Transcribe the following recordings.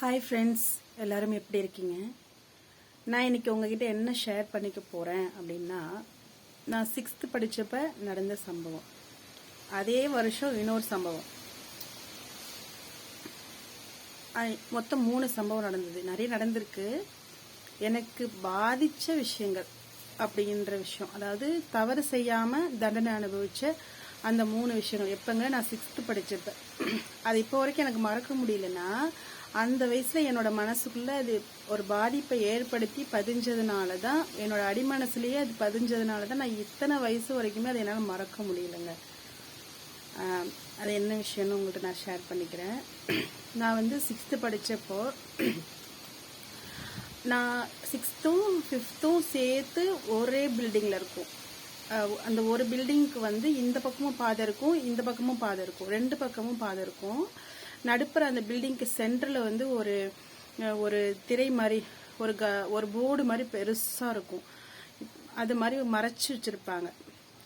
Hi friends எல்லாரும் எப்படி இருக்கீங்க? நான் இன்னைக்கு உங்ககிட்ட என்ன ஷேர் பண்ணிக்க போகிறேன் அப்படின்னா நான் சிக்ஸ்த்து படித்தப்ப நடந்த சம்பவம். அதே வருஷம் இன்னொரு சம்பவம். மொத்தம் மூணு சம்பவம் நடந்தது. நிறைய நடந்திருக்கு. எனக்கு பாதித்த விஷயங்கள் அப்படின்ற விஷயம். அதாவது தவறு செய்யாம தண்டனை அனுபவிச்ச அந்த மூணு விஷயங்கள். எப்பங்க நான் சிக்ஸ்த்து படித்தப்ப அது இப்போ வரைக்கும் எனக்கு மறக்க முடியலன்னா அந்த வயசுல என்னோட மனசுக்குள்ள அது ஒரு பாதிப்பை ஏற்படுத்தி பதிஞ்சதுனால தான் என்னோட அடிமனசுலயே அது பதிஞ்சதுனால தான் நான் இத்தனை வயசு வரைக்குமே அதை என்னால் மறக்க முடியலங்க. அது என்ன விஷயம்னு உங்கள்கிட்ட நான் ஷேர் பண்ணிக்கிறேன். நான் வந்து சிக்ஸ்த்து படித்தப்போ நான் சிக்ஸ்த்தும் ஃபிஃப்த்தும் சேர்த்து ஒரே பில்டிங்கில் இருக்கும். அந்த ஒரு பில்டிங்க்கு வந்து இந்த பக்கமும் பாதை இருக்கும் இந்த பக்கமும் பாதை இருக்கும் ரெண்டு பக்கமும் பாதை இருக்கும். நடுப்புற அந்த பில்டிங்க்கு சென்டரில் வந்து ஒரு ஒரு திரை மாதிரி ஒரு க ஒரு போர்டு மாதிரி பெருசாக இருக்கும். அது மாதிரி மறைச்சி வச்சுருப்பாங்க.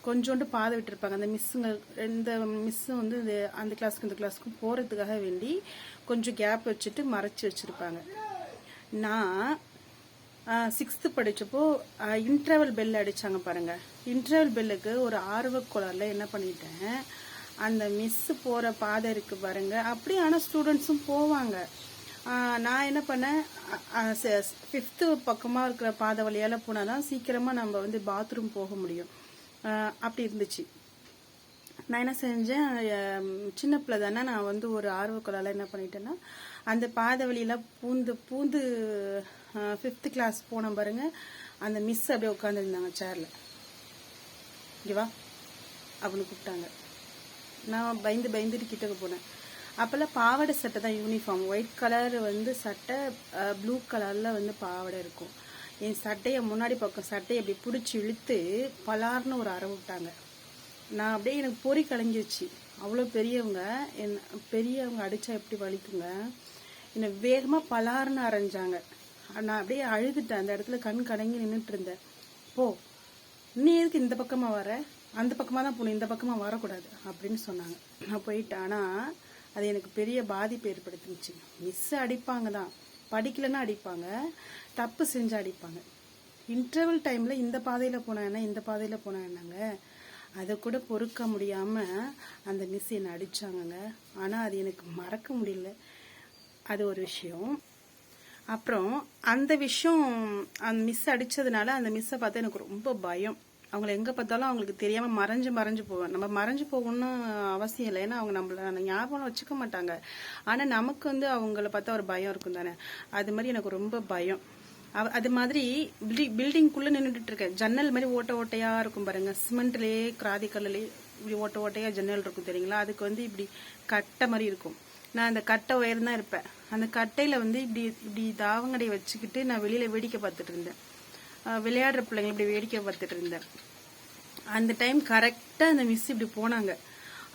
கொஞ்சோண்டு பாதை விட்டுருப்பாங்க. அந்த மிஸ்ஸுங்க இந்த மிஸ்ஸும் வந்து இந்த அந்த கிளாஸ்க்கு இந்த கிளாஸ்க்கும் போகிறதுக்காக வேண்டி கொஞ்சம் கேப் வச்சுட்டு மறைச்சி வச்சுருப்பாங்க. நான் சிக்ஸ்த்து படித்தப்போ இன்டர்வல் பெல் அடித்தாங்க பாருங்கள் இன்டர்வல் பெல்லுக்கு ஒரு ஆர்வக் என்ன பண்ணிட்டேன்? அந்த மிஸ்ஸு போகிற பாதை இருக்குது பாருங்க. அப்படி ஆனால் ஸ்டூடெண்ட்ஸும் போவாங்க. நான் என்ன பண்ணேன்? ஃபிஃப்த்து பக்கமாக இருக்கிற பாதை வழியால் போனால் தான் சீக்கிரமாக நம்ம வந்து பாத்ரூம் போக முடியும். அப்படி இருந்துச்சு. நான் என்ன செஞ்சேன்? சின்ன பிள்ளை தானே நான் வந்து ஒரு ஆர்வக்குள்ளால் என்ன பண்ணிட்டேன்னா அந்த பாதை வழியில பூந்து பூந்து ஃபிஃப்த்து கிளாஸ் போன பாருங்க. அந்த மிஸ் அப்படியே உட்காந்துருந்தாங்க சேரில் ஓகேவா வா. அப்படின்னு கூப்பிட்டாங்க. நான் பயந்து பயந்துட்டு கிட்டக்க போனேன். அப்போல்லாம் பாவாடை சட்டை தான் யூனிஃபார்ம் ஒயிட் கலர் வந்து சட்டை ப்ளூ கலரில் வந்து பாவாடை இருக்கும். என் சட்டையை முன்னாடி பக்கம் சட்டையை அப்படி பிடிச்சி இழுத்து பலார்னு ஒரு அரை விட்டாங்க. நான் அப்படியே எனக்கு பொறி கலைஞ்சிருச்சு. அவ்வளோ பெரியவங்க என் பெரியவங்க அடித்தா எப்படி வலிக்குங்க? என்னை வேகமாக பலார்னு அரைஞ்சாங்க. நான் அப்படியே அழுதுட்டேன். அந்த இடத்துல கண் கலங்கி நின்றுட்டு இருந்தேன். போ நீ எதுக்கு இந்த பக்கமாக வர? அந்த பக்கமாக தான் போகணும் இந்த பக்கமாக வரக்கூடாது அப்படின்னு சொன்னாங்க. நான் போயிட்டேன் ஆனால் அது எனக்கு பெரிய பாதிப்பு ஏற்படுத்துனுச்சு. மிஸ் அடிப்பாங்க தான். படிக்கலைன்னா அடிப்பாங்க தப்பு செஞ்சு அடிப்பாங்க. இன்டர்வல் டைமில் இந்த பாதையில் போனேன் என்ன இந்த பாதையில் போனா என்னங்க? அதை கூட பொறுக்க முடியாமல் அந்த மிஸ் என்னை அடித்தாங்கங்க ஆனால் அது எனக்கு மறக்க முடியல. அது ஒரு விஷயம். அப்புறம் அந்த விஷயம் அந்த மிஸ் அடித்ததுனால அந்த மிஸ்ஸை பார்த்து எனக்கு ரொம்ப பயம். அவங்கள எங்க பார்த்தாலும் அவங்களுக்கு தெரியாம மறைஞ்சு மறைஞ்சு போவேன். நம்ம மறைஞ்சு போகணும்னு அவசியம் இல்லை. ஏன்னா அவங்க நம்மள ஞாபகம் வச்சுக்க மாட்டாங்க. ஆனா நமக்கு வந்து அவங்கள பார்த்தா ஒரு பயம் இருக்கும் தானே? அது மாதிரி எனக்கு ரொம்ப பயம். அது மாதிரி பில்டிங்குள்ள நின்றுட்டு இருக்கேன் ஜன்னல் மாதிரி ஓட்ட ஓட்டையா இருக்கும் பாருங்க. சிமெண்ட்லயே கிராதி கல்லுலேயே இப்படி ஓட்ட ஓட்டையா ஜன்னல் இருக்கும் தெரியுங்களா? அதுக்கு வந்து இப்படி கட்டை மாதிரி இருக்கும். நான் அந்த கட்டை உயர்ந்தான் தான் இருப்பேன். அந்த கட்டையில வந்து இப்படி இப்படி தாவங்கடை வச்சுக்கிட்டு நான் வெளியில வேடிக்கை பார்த்துட்டு இருந்தேன். விளையாடுற பிள்ளைங்க இப்படி வேடிக்கை பார்த்துட்டு இருந்தேன். அந்த டைம் கரெக்டா அந்த மிஸ் இப்படி போனாங்க.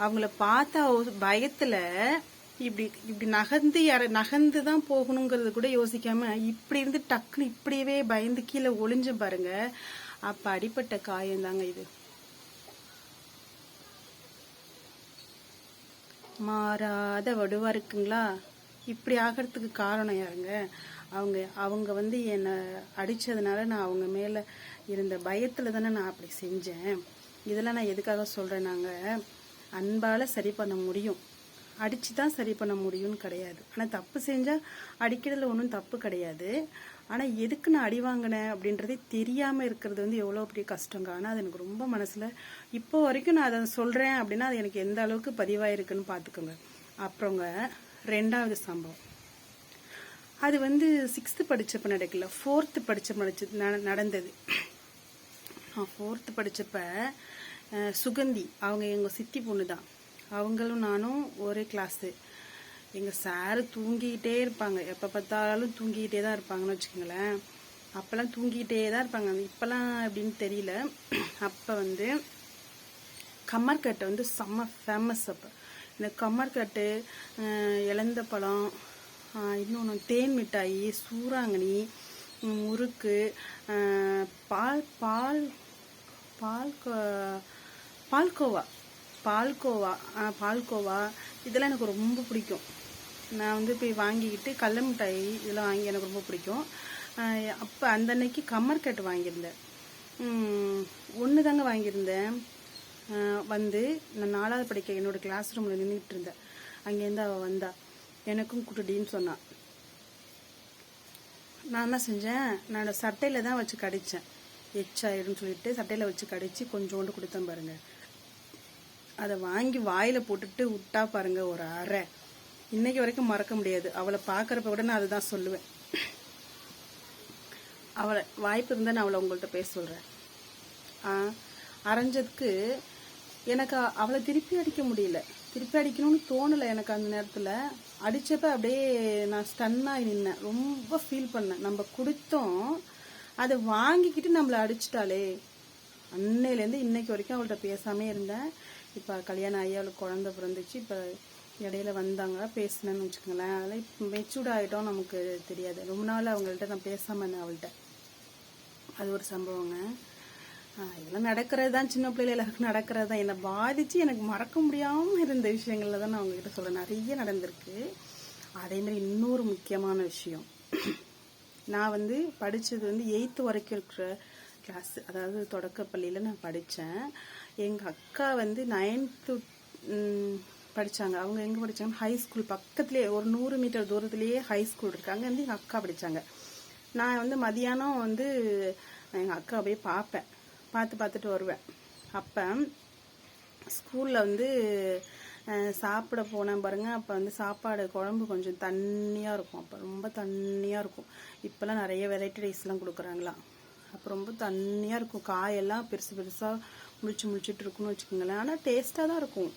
அவங்கள பார்த்தா பயத்துல இப்படி இப்படி நகர்ந்து யார நகர்ந்து தான் போகணுங்கிறது கூட யோசிக்காம இப்படி இருந்து டக்குன்னு இப்படியவே பயந்து கீழே ஒளிஞ்ச பாருங்க. அப்ப அடிப்பட்ட காயம் தாங்க இது. மாறாத வடுவா இருக்குங்களா? இப்படி ஆகிறதுக்கு காரணம் யாருங்க? அவங்க அவங்க வந்து என்னை அடித்ததுனால நான் அவங்க மேலே இருந்த பயத்தில் தானே நான் அப்படி செஞ்சேன். இதெல்லாம் நான் எதுக்காக சொல்கிறேன் நாங்கள் அன்பால் சரி பண்ண முடியும். அடித்து தான் சரி பண்ண முடியும்னு கிடையாது. ஆனால் தப்பு செஞ்சால் அடிக்கிறதுல ஒன்றும் தப்பு கிடையாது. ஆனால் எதுக்கு நான் அடி வாங்கினேன் அப்படின்றதே தெரியாமல் இருக்கிறது வந்து எவ்வளோ பெரிய கஷ்டங்க. ஆனால் அது எனக்கு ரொம்ப மனசில் இப்போ வரைக்கும் நான் அதை சொல்கிறேன் அப்படின்னா அது எனக்கு எந்த அளவுக்கு பதிவாயிருக்குன்னு பார்த்துக்கோங்க. அப்புறங்க ரெண்டாவது சம்பவம். அது வந்து சிக்ஸ்த்து படித்தப்போ நடக்கல. ஃபோர்த்து படித்தப்ப நடிச்சு நட- நடந்தது. நான் ஃபோர்த்து படித்தப்ப சுகந்தி அவங்க எங்கள் சித்தி பொண்ணு தான் அவங்களும் நானும் ஒரே கிளாஸு எங்கள் சாரு தூங்கிக்கிட்டே இருப்பாங்க. எப்போ பார்த்தாலும் தூங்கிக்கிட்டே தான் இருப்பாங்கன்னு வச்சுக்கோங்களேன். அப்போல்லாம் தூங்கிக்கிட்டே தான் இருப்பாங்க. இப்போல்லாம் எப்படின்னு தெரியல. அப்போ வந்து கம்மர்கட்டை வந்து செம்ம ஃபேமஸ் அப்போ. இந்த கம்மர்கட்டு இழந்த பழம் இன்னொன்று தேன் மிட்டாயி சூறாங்கனி முறுக்கு பால் பால் பால் கோ- பால்கோவா பால்கோவா பால்கோவா இதெல்லாம் எனக்கு ரொம்ப பிடிக்கும். நான் வந்து போய் வாங்கிக்கிட்டு கடல மிட்டாய் இதெல்லாம் வாங்கி எனக்கு ரொம்ப பிடிக்கும். அப்போ அந்த அன்னைக்கு கம்மர் வாங்கியிருந்தேன். ஒன்று தாங்க வாங்கியிருந்தேன். வந்து நான் நாலாவது படிக்க என்னோடய கிளாஸ் ரூமில் நின்றுட்டு இருந்தேன். அங்கேருந்து அவள் வந்தாள் எனக்கும் குட்டுடின்னு சொன்னான் நான் என்ன செஞ்சேன்? நான் சட்டையில் தான் வச்சு கடித்தேன் எச்சாயிடும்னு சொல்லிட்டு சட்டையில் வச்சு கடித்து கொஞ்சோண்டு கொடுத்தேன் பாருங்க. அதை வாங்கி வாயில் போட்டுட்டு விட்டா பாருங்க ஒரு அரை இன்னைக்கு வரைக்கும் மறக்க முடியாது. அவளை பார்க்குறப்ப கூட நான் அதுதான் சொல்லுவேன். அவளை வாய்ப்பு இருந்தால் நான் அவளை உங்கள்கிட்ட பேச சொல்கிறேன் அரைஞ்சதுக்கு எனக்கு அவளை திருப்பி அடிக்க முடியல. திருப்பி அடிக்கணும்னு தோணலை எனக்கு அந்த நேரத்தில். அடித்தப்ப அப்படியே நான் ஸ்டன்னாகி நின்னேன். ரொம்ப ஃபீல் பண்ணேன். நம்ம கொடுத்தோம். அதை வாங்கிக்கிட்டு நம்மளை அடிச்சிட்டாளே. அன்னையிலேருந்து இன்னைக்கு வரைக்கும் அவள்கிட்ட பேசாமே இருந்தேன். இப்போ கல்யாணம் ஆகி அவளுக்கு குழந்த பிறந்துச்சு. இப்போ இடையில வந்தாங்க. பேசினேன்னு வச்சுக்கோங்களேன். அதெல்லாம் இப்போ மெச்சூர்ட் ஆகிட்டோம் நமக்கு தெரியாது. ரொம்ப நாள் அவங்கள்ட்ட நான் பேசாமல் இருந்தேன் அவள்கிட்ட. அது ஒரு சம்பவங்க. இதெல்லாம் நடக்கிறது தான் சின்ன பிள்ளைல எல்லாருக்கும் நடக்கிறது தான் என்னை பாதிச்சு எனக்கு மறக்க முடியாமல் இருந்த விஷயங்கள்ல தான் நான் உங்ககிட்ட சொல்ல நிறைய நடந்திருக்கு. அதே மாதிரி இன்னொரு முக்கியமான விஷயம். நான் வந்து படித்தது வந்து எயித்து வரைக்கும் இருக்கிற கிளாஸ் அதாவது தொடக்கப்பள்ளியில் நான் படித்தேன் எங்கள் அக்கா வந்து நைன்த்து படித்தாங்க அவங்க எங்கே படித்தாங்க ஹை ஸ்கூல் பக்கத்துலேயே ஒரு நூறு மீட்டர் தூரத்துலேயே ஹை ஸ்கூல் இருக்காங்க வந்து எங்கள் அக்கா படித்தாங்க நான் வந்து மதியானம் வந்து எங்கள் அக்கா போய் பார்ப்பேன். பார்த்து பார்த்துட்டு வருவேன். அப்போ ஸ்கூலில் வந்து சாப்பிட போனேன் பாருங்கள் அப்போ வந்து சாப்பாடு குழம்பு கொஞ்சம் தண்ணியாக இருக்கும். அப்போ ரொம்ப தண்ணியாக இருக்கும். இப்போல்லாம் நிறைய வெரைட்டி ரைஸ்லாம் கொடுக்குறாங்களா. அப்போ ரொம்ப தண்ணியாக இருக்கும். காயெல்லாம் பெருசு பெருசாக முழிச்சு முழிச்சிட்டு இருக்குன்னு வச்சுக்கோங்களேன். ஆனால் டேஸ்ட்டாக தான் இருக்கும்.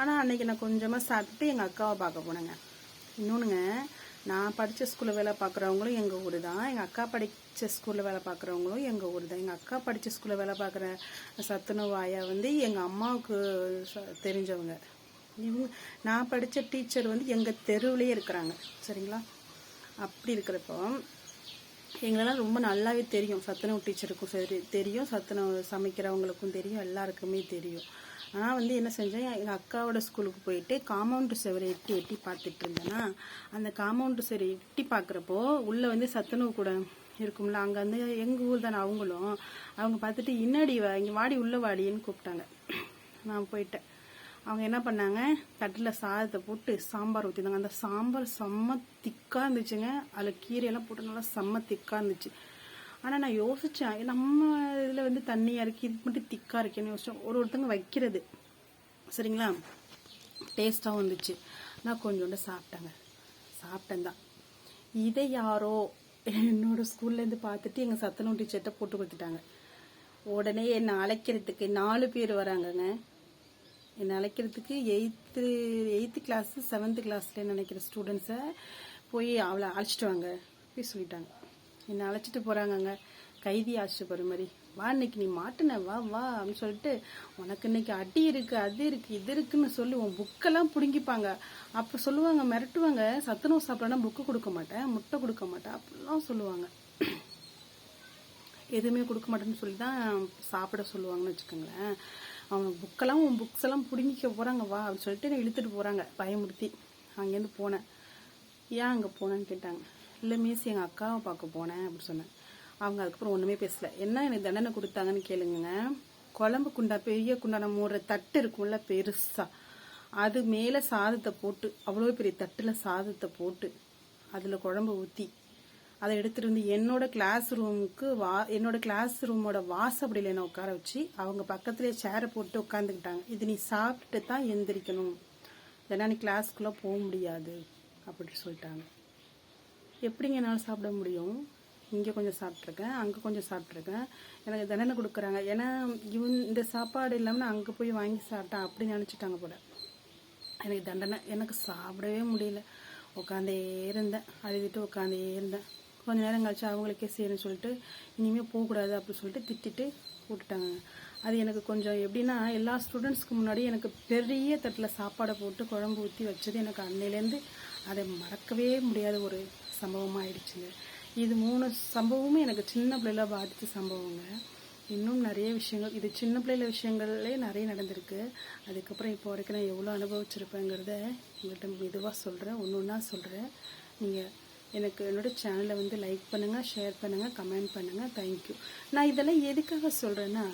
ஆனால் அன்னைக்கு நான் கொஞ்சமாக சாப்பிட்டுட்டு எங்கள் அக்காவை பார்க்க போனேங்க. இன்னொன்றுங்க நான் படித்த ஸ்கூலில் வேலை பார்க்குறவங்களும் எங்கள் ஊர் தான். எங்கள் அக்கா படித்த ஸ்கூலில் வேலை பார்க்குறவங்களும் எங்கள் ஊர் தான். எங்கள் அக்கா படித்த ஸ்கூலில் வேலை பார்க்குற சத்துணவு ஆயா வந்து எங்கள் அம்மாவுக்கு தெரிஞ்சவங்க. இவங்க நான் படித்த டீச்சர் வந்து எங்கள் தெருவுலேயே இருக்கிறாங்க. சரிங்களா? அப்படி இருக்கிறப்போ எங்களெல்லாம் ரொம்ப நல்லாவே தெரியும். சத்துணவு டீச்சருக்கும் சரி தெரியும். சத்துணவு சமைக்கிறவங்களுக்கும் தெரியும். எல்லாருக்குமே தெரியும். ஆனால் வந்து என்ன செஞ்சேன்? எங்கள் அக்காவோட ஸ்கூலுக்கு போயிட்டு காம்பவுண்டு சுவரை எட்டி எட்டி பார்த்துட்டு இருந்தேன்னா அந்த காம்பவுண்டு சுவரை எட்டி பார்க்குறப்போ உள்ளே வந்து சத்துணவு கூட இருக்கும்ல. அங்கே வந்து எங்கள் ஊர் தானே அவங்களும். அவங்க பார்த்துட்டு இன்னாடி வா இங்கே வாடி உள்ள வாடின்னு கூப்பிட்டாங்க. நான் போயிட்டேன். அவங்க என்ன பண்ணாங்க? தட்டில் சாதத்தை போட்டு சாம்பார் ஊற்றிருந்தாங்க அந்த சாம்பார் செம்ம திக்காக இருந்துச்சுங்க. அதில் கீரையெல்லாம் போட்டு நல்லா செம்ம திக்காக இருந்துச்சு. ஆனால் நான் யோசித்தேன் நம்ம இதில் வந்து தண்ணியாக இருக்கு இது மட்டும் திக்காக இருக்கேன்னு யோசித்தேன் ஒரு ஒருத்தங்க வைக்கிறது. சரிங்களா? டேஸ்ட்டாகவும் இருந்துச்சு. நான் கொஞ்சோண்டு சாப்பிட்டேங்க. சாப்பிட்டேன் தான். இதை யாரோ என்னோட ஸ்கூல்லேருந்து பார்த்துட்டு எங்கள் சத்துணவு டீச்சர்கிட்ட போட்டு கொடுத்துட்டாங்க. உடனே என்னை அழைக்கிறதுக்கு நாலு பேர் வராங்கங்க. என்னை அழைக்கிறதுக்கு எயித்து எயித்து கிளாஸ் செவன்த்து கிளாஸில் நினைக்கிற ஸ்டூடெண்ட்ஸை போய் அவளை அழைச்சிட்டு வாங்க. போய் சொல்லிட்டாங்க. என்னை அழைச்சிட்டு போகிறாங்கங்க கைதி ஆச்சு போகிற மாதிரி வா இன்னைக்கு நீ மாட்டுன வா வா அப்படின்னு சொல்லிட்டு உனக்கு இன்னைக்கு அடி இருக்கு அது இருக்கு இது இருக்குன்னு சொல்லி உன் புக்கெல்லாம் பிடுங்கிப்பாங்க. அப்போ சொல்லுவாங்க மிரட்டுவாங்க. சத்துணவு சாப்பிடனா புக்கு கொடுக்க மாட்டேன் முட்டை கொடுக்க மாட்டேன் அப்படிலாம் சொல்லுவாங்க. எதுவுமே கொடுக்க மாட்டேன்னு சொல்லி தான் சாப்பிட சொல்லுவாங்கன்னு வச்சுக்கோங்களேன். அவங்க புக்கெல்லாம் உன் புக்ஸ் எல்லாம் பிடுங்கிக்க போகிறாங்க வா அப்படின்னு சொல்லிட்டு என்னை இழுத்துட்டு போகிறாங்க பயமுறுத்தி அங்கேருந்து போனேன். ஏன் அங்கே போனேன்னு கேட்டாங்க. இல்லை மிஸ் எங்கள் அக்காவை பார்க்க போனேன் அப்படின்னு சொன்னேன். அவங்க அதுக்கப்புறம் ஒன்றுமே பேசல. என்ன எனக்கு தண்டனை கொடுத்தாங்கன்னு கேளுங்க குழம்பு குண்டா பெரிய குண்டான மூடுற தட்டு இருக்கும்ல பெருசாக அது மேலே சாதத்தை போட்டு அவ்வளோ பெரிய தட்டில் சாதத்தை போட்டு அதில் குழம்பு ஊற்றி அதை எடுத்துட்டு வந்து என்னோட கிளாஸ் ரூமுக்கு வா என்னோட கிளாஸ் ரூமோட வாசப்படியில் என்னை உட்கார வச்சு அவங்க பக்கத்துலேயே சேரை போட்டு உட்காந்துக்கிட்டாங்க இது நீ சாப்பிட்டு தான் எந்திரிக்கணும். இல்லைன்னா நீ கிளாஸ்க்குள்ளே போக முடியாது அப்படின்னு சொல்லிட்டாங்க. எப்படிங்க என்னால் சாப்பிட முடியும்? இங்கே கொஞ்சம் சாப்பிட்ருக்கேன் அங்கே கொஞ்சம் சாப்பிட்ருக்கேன் எனக்கு தண்டனை கொடுக்குறாங்க. ஏன்னா இவன் இந்த சாப்பாடு இல்லாமல் நான் அங்கே போய் வாங்கி சாப்பிட்டேன் அப்படின்னு நினச்சிட்டாங்க போல. எனக்கு தண்டனை. எனக்கு சாப்பிடவே முடியல. உட்காந்தே இருந்தேன். அழுதுட்டு உட்காந்தே இருந்தேன். கொஞ்ச நேரம் கழிச்சு அவங்களுக்கே செய்யணும்னு சொல்லிட்டு இனிமேல் போகக்கூடாது அப்படின்னு சொல்லிட்டு திட்டிட்டு விட்டுட்டாங்க அது எனக்கு கொஞ்சம் எப்படின்னா எல்லா ஸ்டூடெண்ட்ஸ்க்கு முன்னாடி எனக்கு பெரிய தட்டில் சாப்பாடை போட்டு குழம்பு ஊற்றி வச்சது எனக்கு அன்னையிலேருந்து அதை மறக்கவே முடியாத ஒரு சம்பவமாக ஆயிடுச்சுங்க. இது மூணு சம்பவமும் எனக்கு சின்ன பிள்ளைல பாதித்த சம்பவங்க. இன்னும் நிறைய விஷயங்கள் இது சின்ன பிள்ளைல விஷயங்கள்லே நிறைய நடந்திருக்கு. அதுக்கப்புறம் இப்போ வரைக்கும் நான் எவ்வளோ அனுபவிச்சிருப்பேங்கிறத உங்கள்கிட்ட மெதுவாக சொல்கிறேன் ஒன்று ஒன்றா சொல்கிறேன் நீங்கள் எனக்கு என்னோட சேனலை வந்து லைக் பண்ணுங்கள் ஷேர் பண்ணுங்கள் கமெண்ட் பண்ணுங்கள் தேங்க்யூ நான் இதெல்லாம் எதுக்காக சொல்கிறேன்னா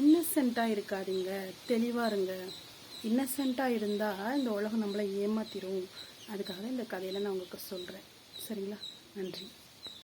இன்னசென்ட்டாக இருக்காதீங்க. தெளிவாக இருங்க. இன்னசென்ட்டாக இருந்தால் இந்த உலகம் நம்மளை ஏமாத்திரும். அதுக்காக இந்த கதையில நான் உங்களுக்கு சொல்கிறேன் சரிங்களா? நன்றி.